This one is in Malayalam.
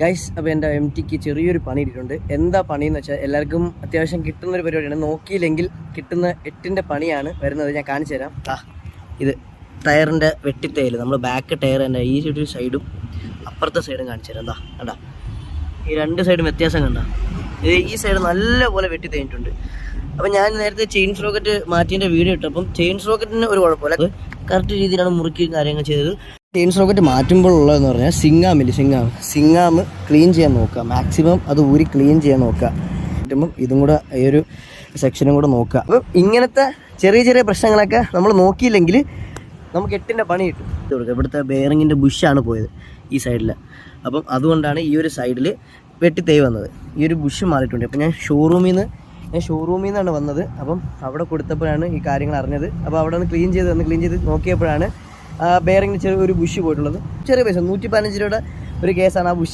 ഗൈസ് അപ്പോൾ എന്റെ എം ടിക്ക് ചെറിയൊരു പണി ഇട്ടിട്ടുണ്ട്. എന്താ പണിയെന്ന് വെച്ചാൽ എല്ലാവർക്കും അത്യാവശ്യം കിട്ടുന്നൊരു പരിപാടിയാണ്. നോക്കിയില്ലെങ്കിൽ കിട്ടുന്ന എട്ടിന്റെ പണിയാണ് വരുന്നത്. ഞാൻ കാണിച്ചു തരാം. ആ ഇത് ടയറിന്റെ വെട്ടിത്തേൽ നമ്മൾ ബാക്ക് തന്നെ ഈ ഒരു സൈഡും അപ്പുറത്തെ സൈഡും കാണിച്ചു തരാം. എന്താ കണ്ടാ? ഈ രണ്ട് സൈഡും വ്യത്യാസം കണ്ട? ഈ സൈഡ് നല്ലപോലെ വെട്ടി തേഞ്ഞിട്ടുണ്ട് അപ്പം ഞാൻ നേരത്തെ ചെയിൻ സ്രോക്കറ്റ് മാറ്റിന്റെ വീഡിയോ ഇട്ടപ്പം ചെയിൻ സ്രോക്കറ്റിന് ഒരു കുഴപ്പമില്ല. കറക്റ്റ് രീതിയിലാണ് മുറുക്കി കാര്യങ്ങൾ ചെയ്തത്. ചെയിൻ സോക്കറ്റ് മാറ്റുമ്പോൾ ഉള്ളതെന്ന് പറഞ്ഞാൽ സിങ്ങാമില്ല സിങ്ങാം സിങ്ങാം ക്ലീൻ ചെയ്യാൻ നോക്കുക. മാക്സിമം അത് ഊരി ക്ലീൻ ചെയ്യാൻ നോക്കുക. പറ്റുമ്പം ഇതും കൂടെ ഈ ഒരു സെക്ഷനും കൂടെ നോക്കുക. അപ്പം ഇങ്ങനത്തെ ചെറിയ ചെറിയ പ്രശ്നങ്ങളൊക്കെ നമ്മൾ നോക്കിയില്ലെങ്കിൽ നമുക്ക് എട്ടിന്റെ പണി കിട്ടും. കൊടുക്കുക ഇവിടുത്തെ ബെയറിങ്ങിന്റെ ബുഷാണ് പോയത് ഈ സൈഡിൽ അപ്പം അതുകൊണ്ടാണ് ഈ ഒരു സൈഡിൽ വെട്ടി തേ വന്നത്. ഈ ഒരു ബുഷ് മാറിയിട്ടുണ്ട്. അപ്പം ഞാൻ ഷോറൂമിൽ നിന്ന് ഞാൻ ഷോറൂമിൽ നിന്നാണ് വന്നത്. അപ്പം അവിടെ കൊടുത്തപ്പോഴാണ് ഈ കാര്യങ്ങൾ അറിഞ്ഞത്. അപ്പോൾ അവിടെ നിന്ന് ക്ലീൻ ചെയ്ത് വന്ന് ക്ലീൻ ചെയ്ത് നോക്കിയപ്പോഴാണ് ബെയറിങ്ങിന് ചെറിയ ഒരു ബുഷ് പോയിട്ടുള്ളത്. ചെറിയ പൈസ നൂറ്റി പതിനഞ്ച് രൂപയുടെ ഒരു കേസാണ് ആ ബുഷ്